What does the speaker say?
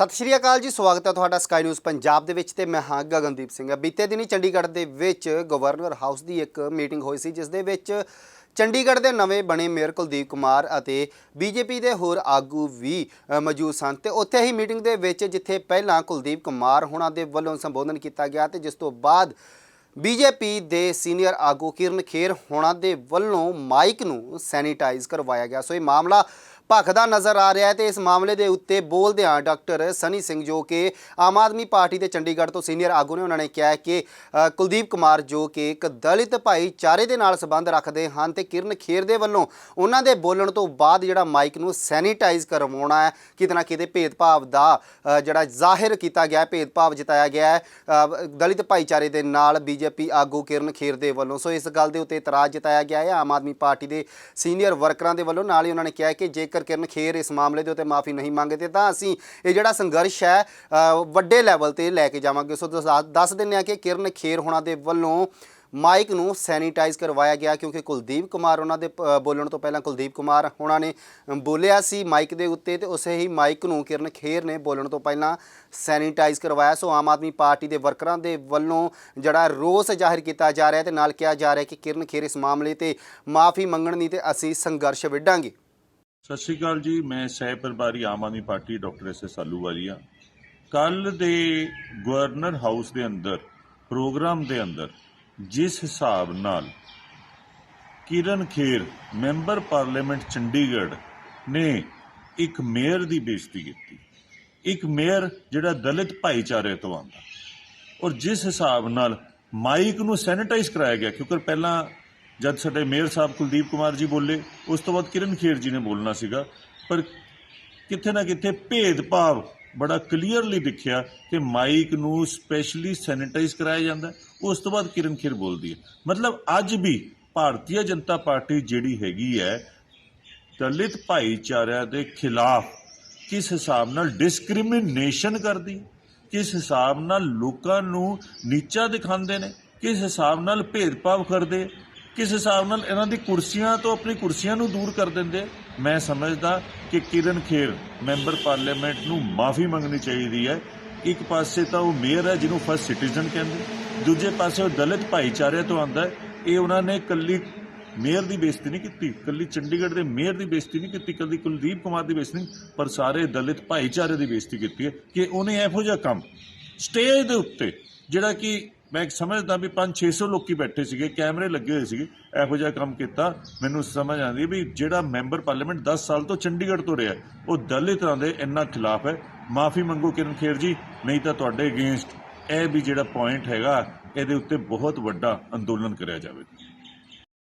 ਸਤਿ ਸ਼੍ਰੀ ਅਕਾਲ ਜੀ, ਸਵਾਗਤ ਹੈ ਤੁਹਾਡਾ ਸਕਾਈ ਨਿਊਜ਼ ਪੰਜਾਬ ਦੇ ਵਿੱਚ ਤੇ ਮੈਂ ਹਾਂ ਗਗਨਦੀਪ ਸਿੰਘ। ਬੀਤੇ ਦਿਨੀ ਚੰਡੀਗੜ੍ਹ ਦੇ ਵਿੱਚ ਗਵਰਨਰ ਹਾਊਸ ਦੀ ਇੱਕ ਮੀਟਿੰਗ ਹੋਈ ਸੀ, ਜਿਸ ਦੇ ਵਿੱਚ ਚੰਡੀਗੜ੍ਹ ਦੇ ਨਵੇਂ ਬਣੇ ਮੇਅਰ ਕੁਲਦੀਪ ਕੁਮਾਰ ਅਤੇ ਬੀਜੇਪੀ ਦੇ ਹੋਰ ਆਗੂ ਵੀ ਮੌਜੂਦ ਸਨ ਤੇ ਉੱਥੇ ਹੀ ਮੀਟਿੰਗ ਦੇ ਵਿੱਚ ਜਿੱਥੇ ਪਹਿਲਾਂ ਕੁਲਦੀਪ ਕੁਮਾਰ ਹੁਣਾਂ ਦੇ ਵੱਲੋਂ ਸੰਬੋਧਨ ਕੀਤਾ ਗਿਆ ਤੇ ਜਿਸ ਤੋਂ ਬਾਅਦ ਬੀਜੇਪੀ ਦੇ ਸੀਨੀਅਰ ਆਗੂ ਕਿਰਨ ਖੇਰ ਹੋਣਾ ਦੇ ਵੱਲੋਂ ਮਾਈਕ ਨੂੰ ਸੈਨੀਟਾਈਜ਼ ਕਰਵਾਇਆ ਗਿਆ। ਸੋ ਇਹ ਮਾਮਲਾ ਭਖਦਾ ਨਜ਼ਰ ਆ ਰਿਹਾ ਹੈ ਤੇ ਇਸ ਮਾਮਲੇ ਦੇ ਉੱਤੇ ਬੋਲਦਿਆਂ ਡਾਕਟਰ ਸਨੀ ਸਿੰਘ ਜੋ ਕਿ ਆਮ ਆਦਮੀ ਪਾਰਟੀ ਦੇ ਚੰਡੀਗੜ੍ਹ ਤੋਂ ਸੀਨੀਅਰ ਆਗੂ ਨੇ, ਉਹਨਾਂ ਨੇ ਕਿਹਾ ਕਿ ਕੁਲਦੀਪ ਕੁਮਾਰ ਜੋ ਕਿ ਇੱਕ ਦਲਿਤ ਭਾਈਚਾਰੇ ਦੇ ਨਾਲ ਸੰਬੰਧ ਰੱਖਦੇ ਹਨ ਤੇ ਕਿਰਨ ਖੇਰ ਦੇ ਵੱਲੋਂ ਉਹਨਾਂ ਦੇ ਬੋਲਣ ਤੋਂ ਬਾਅਦ ਜਿਹੜਾ ਮਾਈਕ ਨੂੰ ਸੈਨੀਟਾਈਜ਼ ਕਰਵਾਉਣਾ ਹੈ ਕਿਤੇ ਨਾ ਕਿਤੇ ਭੇਦਭਾਵ ਦਾ ਜਿਹੜਾ ਜ਼ਾਹਿਰ ਕੀਤਾ ਗਿਆ ਭੇਦਭਾਵ ਜਤਾਇਆ ਗਿਆ ਹੈ ਦਲਿਤ ਭਾਈਚਾਰੇ ਦੇ ਨਾਲ ਬੀਜੇਪੀ ਆਗੂ ਕਿਰਨ ਖੇਰ ਦੇ ਵੱਲੋਂ। ਸੋ ਇਸ ਗੱਲ ਦੇ ਉੱਤੇ ਇਤਰਾਜ਼ ਜਤਾਇਆ ਗਿਆ ਹੈ, ਆਮ ਆਦਮੀ ਪਾਰਟੀ ਦੇ ਸੀਨੀਅਰ ਵਰਕਰਾਂ ਦੇ ਵੱਲੋਂ, ਨਾਲ ਹੀ ਉਹਨਾਂ ਨੇ ਕਿਹਾ ਕਿ ਜੇਕਰ ਕਿਰਨ ਖੇਰ ਇਸ ਮਾਮਲੇ ਦੇ ਉੱਤੇ ਮਾਫੀ ਨਹੀਂ ਮੰਗਦੇ, ਤਾਂ ਅਸੀਂ ਇਹ ਜਿਹੜਾ ਸੰਘਰਸ਼ ਹੈ ਵੱਡੇ ਲੈਵਲ ਤੇ ਲੈ ਕੇ ਜਾਵਾਂਗੇ। ਸੋ ਦੱਸ- ਦੱਸ ਦਿੰਦੇ ਆ ਕਿ ਕਿਰਨ ਖੇਰ ਹੋਣਾ ਦੇ ਵੱਲੋਂ ਮਾਈਕ ਨੂੰ ਸੈਨੀਟਾਈਜ਼ ਕਰਵਾਇਆ ਗਿਆ, ਕਿਉਂਕਿ ਕੁਲਦੀਪ ਕੁਮਾਰ ਉਹਨਾਂ ਦੇ ਬੋਲਣ ਤੋਂ ਪਹਿਲਾਂ ਕੁਲਦੀਪ ਕੁਮਾਰ ਉਹਨਾਂ ਨੇ ਬੋਲਿਆ ਸੀ ਮਾਈਕ ਦੇ ਉੱਤੇ ਤੇ ਉਸੇ ਹੀ ਮਾਈਕ ਨੂੰ ਕਿਰਨ ਖੇਰ ਨੇ ਬੋਲਣ ਤੋਂ ਪਹਿਲਾਂ ਸੈਨੀਟਾਈਜ਼ ਕਰਵਾਇਆ। ਸੋ ਆਮ ਆਦਮੀ ਪਾਰਟੀ ਦੇ ਵਰਕਰਾਂ ਦੇ ਵੱਲੋਂ ਜਿਹੜਾ ਰੋਸ ਜ਼ਾਹਿਰ ਕੀਤਾ ਜਾ ਰਿਹਾ ਤੇ ਨਾਲ ਕਿਹਾ ਜਾ ਰਿਹਾ ਕਿ ਕਿਰਨ ਖੇਰ ਇਸ ਮਾਮਲੇ ਤੇ ਮਾਫੀ ਮੰਗਣ ਨਹੀਂ ਤੇ ਅਸੀਂ ਸੰਘਰਸ਼ ਵਿੱਢਾਂਗੇ। ਸਤਿ ਸ਼੍ਰੀ ਅਕਾਲ ਜੀ, ਮੈਂ ਸਹਿ ਪਰਿਵਾਰੀ Aam Aadmi party doctor S S Ahluwalia ਕੱਲ ਦੇ ਗਵਰਨਰ ਹਾਊਸ ਦੇ ਅੰਦਰ, ਪ੍ਰੋਗਰਾਮ ਦੇ ਅੰਦਰ, ਜਿਸ ਹਿਸਾਬ ਨਾਲ ਕਿਰਨ ਖੇਰ, ਮੈਂਬਰ ਪਾਰਲੀਮੈਂਟ ਚੰਡੀਗੜ੍ਹ ਨੇ ਇੱਕ ਮੇਅਰ ਦੀ ਬੇਇੱਜ਼ਤੀ ਕੀਤੀ। ਇੱਕ ਮੇਅਰ ਜਿਹੜਾ ਦਲਿਤ ਭਾਈਚਾਰੇ ਤੋਂ ਆਉਂਦਾ। ਔਰ ਜਿਸ ਹਿਸਾਬ ਨਾਲ ਮਾਈਕ ਨੂੰ ਸੈਨੀਟਾਈਜ਼ ਕਰਾਇਆ ਗਿਆ, ਕਿਉਂਕਿ ਪਹਿਲਾਂ ਜਦ ਸਾਡੇ ਮੇਅਰ ਸਾਹਿਬ ਕੁਲਦੀਪ ਕੁਮਾਰ ਜੀ ਬੋਲੇ, ਉਸ ਤੋਂ ਬਾਅਦ ਕਿਰਨ ਖੇਰ ਜੀ ਨੇ ਬੋਲਣਾ ਸੀਗਾ। ਪਰ ਕਿਤੇ ਨਾ ਕਿਤੇ ਭੇਦਭਾਵ ਬੜਾ ਕਲੀਅਰਲੀ ਦਿਖਿਆ ਕਿ ਮਾਈਕ ਨੂੰ ਸਪੈਸ਼ਲੀ ਸੈਨੀਟਾਈਜ਼ ਕਰਾਇਆ ਜਾਂਦਾ ਉਸ ਤੋਂ ਬਾਅਦ ਕਿਰਨ ਖੇਰ ਬੋਲਦੀ ਹੈ। ਮਤਲਬ ਅੱਜ ਵੀ ਭਾਰਤੀ ਜਨਤਾ ਪਾਰਟੀ ਜਿਹੜੀ ਹੈਗੀ ਹੈ, ਦਲਿਤ ਭਾਈਚਾਰਿਆਂ ਦੇ ਖਿਲਾਫ ਕਿਸ ਹਿਸਾਬ ਨਾਲ ਡਿਸਕ੍ਰਿਮੀਨੇਸ਼ਨ ਕਰਦੀ ਕਿਸ ਹਿਸਾਬ ਨਾਲ ਲੋਕਾਂ ਨੂੰ ਨੀਚਾ ਦਿਖਾਉਂਦੇ ਨੇ, ਕਿਸ ਹਿਸਾਬ ਨਾਲ ਭੇਦਭਾਵ ਕਰਦੇ ਕਿਸ ਹਿਸਾਬ ਨਾਲ ਇਹਨਾਂ ਦੀ ਕੁਰਸੀਆਂ ਤੋਂ ਆਪਣੀ ਕੁਰਸੀਆਂ ਨੂੰ ਦੂਰ ਕਰ ਦਿੰਦੇ? ਮੈਂ ਸਮਝਦਾ ਕਿ ਕਿਰਨ ਖੇਰ, ਮੈਂਬਰ ਪਾਰਲੀਮੈਂਟ ਨੂੰ ਮਾਫੀ ਮੰਗਣੀ ਚਾਹੀਦੀ ਹੈ। ਇੱਕ ਪਾਸੇ ਤਾਂ ਉਹ ਮੇਅਰ ਹੈ, ਜਿਹਨੂੰ ਫਸਟ ਸਿਟੀਜ਼ਨ ਕਹਿੰਦੇ। ਦੂਜੇ ਪਾਸੇ ਉਹ ਦਲਿਤ ਭਾਈਚਾਰੇ ਤੋਂ ਆਉਂਦਾ ਹੈ। ਇਹ ਉਹਨਾਂ ਨੇ ਕੱਲੀ ਮੇਅਰ ਦੀ ਬੇਇੱਜ਼ਤੀ ਨਹੀਂ ਕੀਤੀ, ਕੱਲੀ ਚੰਡੀਗੜ੍ਹ ਦੇ ਮੇਅਰ ਦੀ ਬੇਇੱਜ਼ਤੀ ਨਹੀਂ ਕੀਤੀ, ਕੱਲੀ ਕੁਲਦੀਪ ਕੁਮਾਰ ਦੀ ਬੇਇੱਜ਼ਤੀ ਨਹੀਂ, ਪਰ ਸਾਰੇ ਦਲਿਤ ਭਾਈਚਾਰੇ ਦੀ ਬੇਇੱਜ਼ਤੀ ਕੀਤੀ ਹੈ। ਕਿ ਉਹਨੇ ਇਹੋ ਜਿਹਾ ਕੰਮ ਸਟੇਜ ਦੇ ਉੱਤੇ, ਜਿਹੜਾ ਕਿ ਮੈਂ ਸਮਝਦਾ ਵੀ 5-600 ਲੋਕੀ ਬੈਠੇ ਸੀਗੇ, ਕੈਮਰੇ ਲੱਗੇ ਹੋਏ ਸੀਗੇ, ਇਹੋ ਜਿਹਾ ਕੰਮ ਕੀਤਾ। ਮੈਨੂੰ ਸਮਝ ਆਉਂਦੀ ਹੈ ਵੀ ਜਿਹੜਾ ਮੈਂਬਰ ਪਾਰਲੀਮੈਂਟ 10 ਸਾਲ ਤੋਂ ਚੰਡੀਗੜ੍ਹ ਤੋਂ ਰਿਹਾ, ਉਹ ਦਲਿਤਾਂ ਦੇ ਇੰਨਾ ਖਿਲਾਫ ਹੈ। ਮਾਫੀ ਮੰਗੋ ਕਿਰਨ ਖੇਰ ਜੀ, ਨਹੀਂ ਤਾਂ ਤੁਹਾਡੇ ਅਗੇਂਸਟ ਇਹ ਵੀ ਜਿਹੜਾ ਪੁਆਇੰਟ ਹੈਗਾ, ਇਹਦੇ ਉੱਤੇ ਬਹੁਤ ਵੱਡਾ ਅੰਦੋਲਨ ਕਰਿਆ ਜਾਵੇਗਾ